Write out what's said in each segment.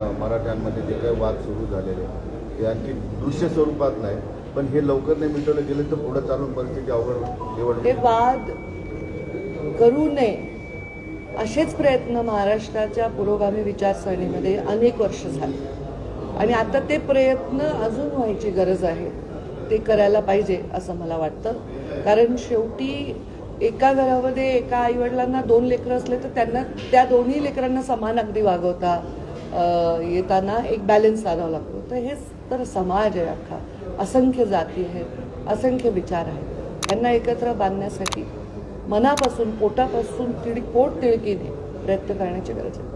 मराठ्यांमध्ये जे काही वाद सुरू झालेले ते आणखी दृश्य स्वरूपात नाही पण हे लवकर नाही मिटवलं गेलं तर पुढे चालून परिस्थिती अवघड हे निवड वाद करू नये असेच प्रयत्न महाराष्ट्राच्या पुरोगामी विचारसरणीमध्ये अनेक वर्ष झाले. आणि आता ते प्रयत्न अजून व्हायची गरज आहे ते करायला पाहिजे असं मला वाटतं. कारण शेवटी एका घरामध्ये एका आईवडिलांना दोन लेकरं असले तर त्यांना त्या दोन्ही लेकरांना समान अगदी वागवता येताना एक बॅलन्स साधावा लागतो. तर हेच तर समाज आहे अख्खा. असंख्य जाती आहेत असंख्य विचार आहेत. त्यांना एकत्र बांधण्यासाठी मनापासून पोटापासून तिळी पोट तिळकीने प्रयत्न करण्याची गरज आहे.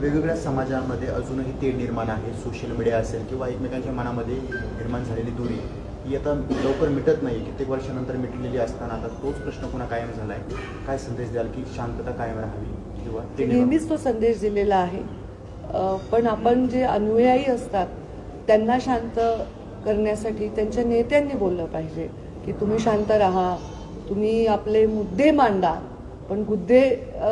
वेगवेगळ्या समाजामध्ये अजूनही ते निर्माण आहे. सोशल मीडिया असेल किंवा एकमेकांच्या मनामध्ये निर्माण झालेली दूरी ही आता लवकर मिटत नाही. कित्येक वर्षानंतर मिटलेली असताना आता तोच प्रश्न पुन्हा कायम झाला आहे काय संदेश द्याल की शांतता कायम राहावी? नेहमीच तो संदेश दिलेला आहे. पण आपण जे अनुयायी असतात त्यांना शांत करण्यासाठी त्यांच्या नेत्यांनी बोललं पाहिजे की तुम्ही शांत राहा तुम्ही आपले मुद्दे मांडा पण गुद्दे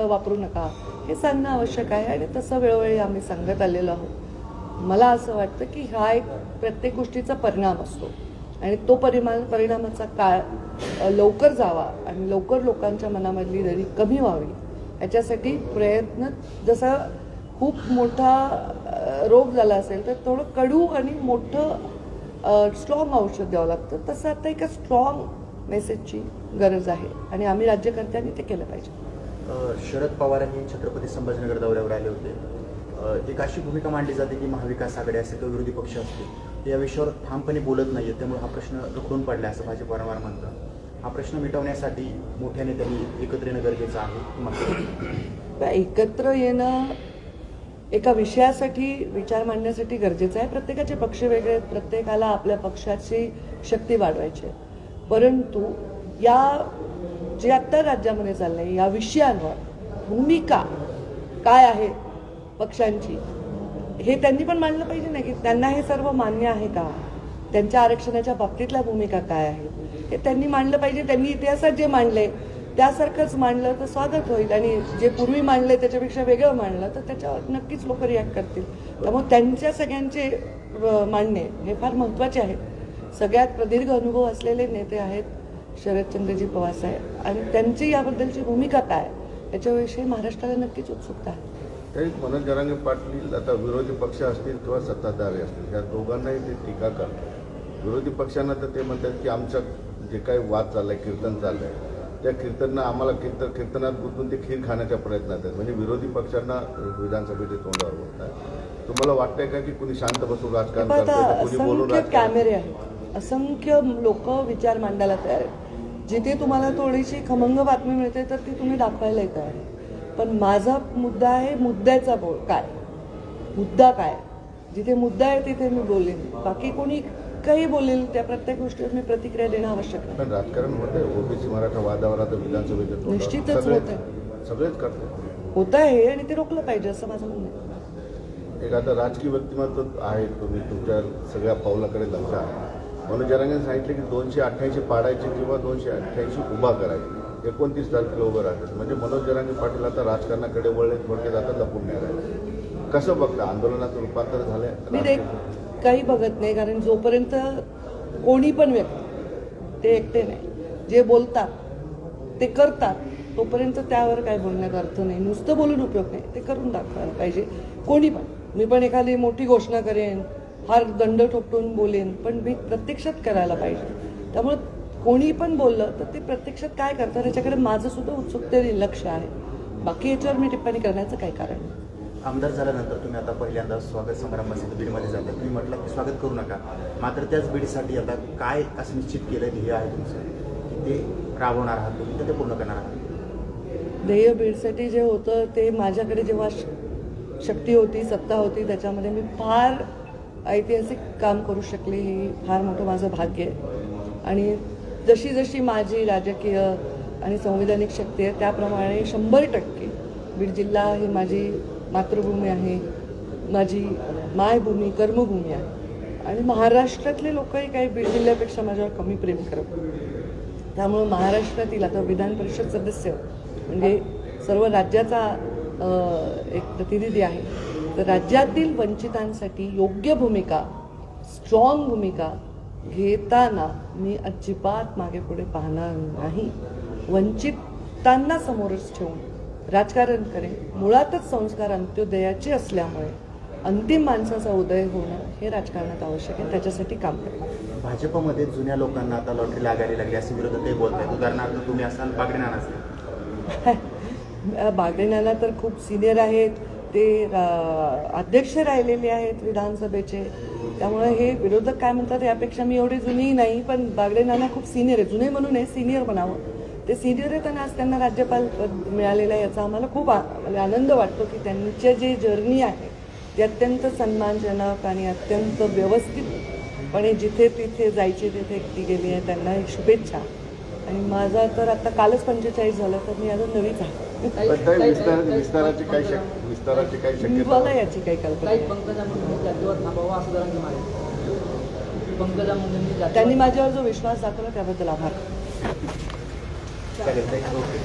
वापरू नका. हे सांगणं आवश्यक आहे आणि तसं वेळोवेळी आम्ही सांगत आलेलो आहोत. मला असं वाटतं की हा एक प्रत्येक गोष्टीचा परिणाम असतो. आणि तो परिमा परिणामाचा काळ लवकर जावा आणि लवकर लोकांच्या मनामधली दरी कमी व्हावी. याच्यासाठी प्रयत्न जसा खूप मोठा रोग झाला असेल तर थोडं कडू आणि मोठं स्ट्रॉंग औषध द्यावं लागतं. तसं आता एका स्ट्रॉंग मेसेजची गरज आहे. आणि आम्ही राज्यकर्त्यांनी ते केलं पाहिजे. शरद पवार यांनी छत्रपती संभाजीनगर दौऱ्यावर आले होते. एक अशी भूमिका मांडली जाते की महाविकास आघाडी असेल किंवा विरोधी पक्ष असतील या विषयावर ठामपणे बोलत नाहीये त्यामुळे हा प्रश्न रखडून पडला असं भाजप वारंवार म्हणतं. हा प्रश्न मिटवण्यासाठी मोठ्या नेत्यांनी एकत्र येणं गरजेचं आहे. मग एकत्र येणं एका विषयासाठी विचार मांडण्यासाठी गरजेचं आहे. प्रत्येकाचे पक्ष वेगळे आहेत. प्रत्येकाला आपल्या पक्षाची शक्ती वाढवायची आहे. परंतु या जे आत्ता राज्यामध्ये चाललंय या विषयांवर भूमिका काय आहे पक्षांची हे त्यांनी पण मानलं पाहिजे ना की त्यांना हे सर्व मान्य आहे का? त्यांच्या आरक्षणाच्या बाबतीतल्या भूमिका काय आहे हे त्यांनी मांडलं पाहिजे त्यांनी इतिहासात जे मांडले त्यासारखंच मांडलं तर स्वागत होईल. आणि जे पूर्वी मांडले त्याच्यापेक्षा वेगळं मांडलं तर त्याच्यावर नक्कीच लोक रिॲक्ट करतील. त्यामुळे त्यांच्या सगळ्यांचे मांडणे हे फार महत्त्वाचे आहेत. सगळ्यात प्रदीर्घ अनुभव असलेले नेते आहेत शरदचंद्रजी पवार साहेब. आणि त्यांची याबद्दलची भूमिका काय? याच्याविषयी महाराष्ट्राला नक्कीच उत्सुकता आहे. तरी मनोज जरांगे पाटील आता विरोधी पक्ष असतील किंवा सत्ताधारी असतील या दोघांनाही ते टीका करतात. विरोधी पक्षांना तर ते म्हणतात की आमचं जे काही वाद चाललाय कीर्तन चाललंय त्या कीर्तननं आम्हाला कीर्तन कीर्तनात गुंतून ते खीर खाण्याच्या प्रयत्नात आहेत. म्हणजे विरोधी पक्षांना विधानसभेचे तोंडावर बोलतात तुम्हाला वाटतंय का की कुणी शांत बसून राजकारण कुणी बोलून कॅमेरे आहेत. असंख्य लोक विचार मांडायला तयार आहेत. जिथे तुम्हाला थोडीशी खमंग बातमी मिळते तर ती तुम्ही दाखवायला तयार आहे पण माझा मुद्दा आहे मुद्द्याचा बोल काय? मुद्दा काय? जिथे मुद्दा आहे तिथे मी बोलेन. बाकी कोणी काही बोलेल त्या प्रत्येक गोष्टीवर मी प्रतिक्रिया देणं आवश्यक आहे. पण राजकारण होतंय ओबीसी मराठा वादावर आता विधानसभेच्या तोंडावर. निश्चितच होतंय. सगळेच करतात होत आहे आणि ते रोखलं पाहिजे असं माझं म्हणणं आहे. एक आता राजकीय व्यक्तिमत्व आहे तुम्ही तुमच्या सगळ्या पावलाकडे लक्ष आहे. मनोज जरांगेने सांगितलं की दोनशे अठ्ठ्याऐंशी पाडायचे किंवा दोनशे अठ्ठ्याऐंशी उभा करायचे. एकोणतीस तारखेला उभं राहतात म्हणजे मनोज जरांगे पाटील आता राजकारणाकडे वळले थोडक्यात आता लपून नाही राहिले कसं बघता? आंदोलनाचं रूपांतर झालंय? काही बघत नाही कारण जोपर्यंत कोणी पण व्यक्ती ते एकटे नाही. जे बोलतात ते करतात तोपर्यंत त्यावर काय बोलण्यात अर्थ नाही. नुसतं बोलून उपयोग नाही ते करून दाखवायला पाहिजे. कोणी पण. मी पण एखादी मोठी घोषणा करेन फार दंड ठोपटून बोलेन पण मी प्रत्यक्षात करायला पाहिजे. त्यामुळे कोणी पण बोललं तर ते प्रत्यक्षात काय करतात याच्याकडे माझं सुद्धा उत्सुकतेने लक्ष आहे. बाकी याच्यावर मी टिप्पणी करण्याचं काही कारण नाही. आमदार झाल्यानंतर तुम्ही आता पहिल्यांदा स्वागत समारंभासाठी बीडमध्ये जाता. तुम्ही म्हटलं की स्वागत करू नका. मात्र त्याच बीडसाठी आता काय असं निश्चित केलं ध्येय आहे तुमचं? की ते राबवणार आहात तुम्ही तर ते पूर्ण करणार आहात? ध्येय बीडसाठी जे होतं ते माझ्याकडे जेव्हा श- शक्ती होती सत्ता होती त्याच्यामध्ये मी फार ऐतिहासिक काम करू शकले हे फार मोठं माझं भाग्य आहे. आणि जशी जशी माझी राजकीय आणि संवैधानिक शक्ती आहे त्याप्रमाणे शंभर टक्के बीड जिल्हा ही माझी मातृभूमी आहे. माझी मायभूमी कर्मभूमी आहे. आणि महाराष्ट्रातले लोकही काही बीड जिल्ह्यापेक्षा माझ्यावर कमी प्रेम करत त्यामुळं महाराष्ट्रातील आता विधान परिषद सदस्य म्हणजे सर्व राज्याचा एक प्रतिनिधी आहे. तर राज्यातील वंचितांसाठी योग्य भूमिका स्ट्रॉंग भूमिका घेताना मी अजिबात मागे पुढे पाहणार नाही. वंचितांना समोरच ठेवून राजकारण करेन. मुळातच संस्कार अंत्योदयाचे असल्यामुळे अंतिम माणसाचा उदय होणं हे राजकारणात आवश्यक आहे. त्याच्यासाठी काम करेन भाजपमध्ये जुन्या लोकांना आता लॉटरी लागायला लागली असे विरोधकही बोलत आहेत उदाहरणार्थ तुम्ही असाल बागडे नाना असेल. बागडेनाना तर खूप सिनियर आहेत. ते अध्यक्ष राहिलेले आहेत विधानसभेचे. त्यामुळे हे विरोधक काय म्हणतात यापेक्षा मी एवढी जुनी नाही पण बागडे नाना खूप सिनियर आहे. जुने म्हणून आहे सिनियर म्हणावं ते सिनियर आहेत आणि आज त्यांना राज्यपाल पद मिळालेलं आहे याचा आम्हाला खूप म्हणजे आनंद वाटतो की त्यांचे जे जर्नी आहे ते अत्यंत सन्मानजनक आणि अत्यंत व्यवस्थितपणे जिथे तिथे जायचे तिथे ती गेली आहे. त्यांना एक शुभेच्छा. आणि माझा तर आता कालच पंचेचाळीस झालं तर मी अजून नवीच आहे. विस्ताराची काही विस्ताराची काही मला याची काही कल्पना त्यांनी माझ्यावर जो विश्वास दाखवला त्याबद्दल आभार. Obrigado.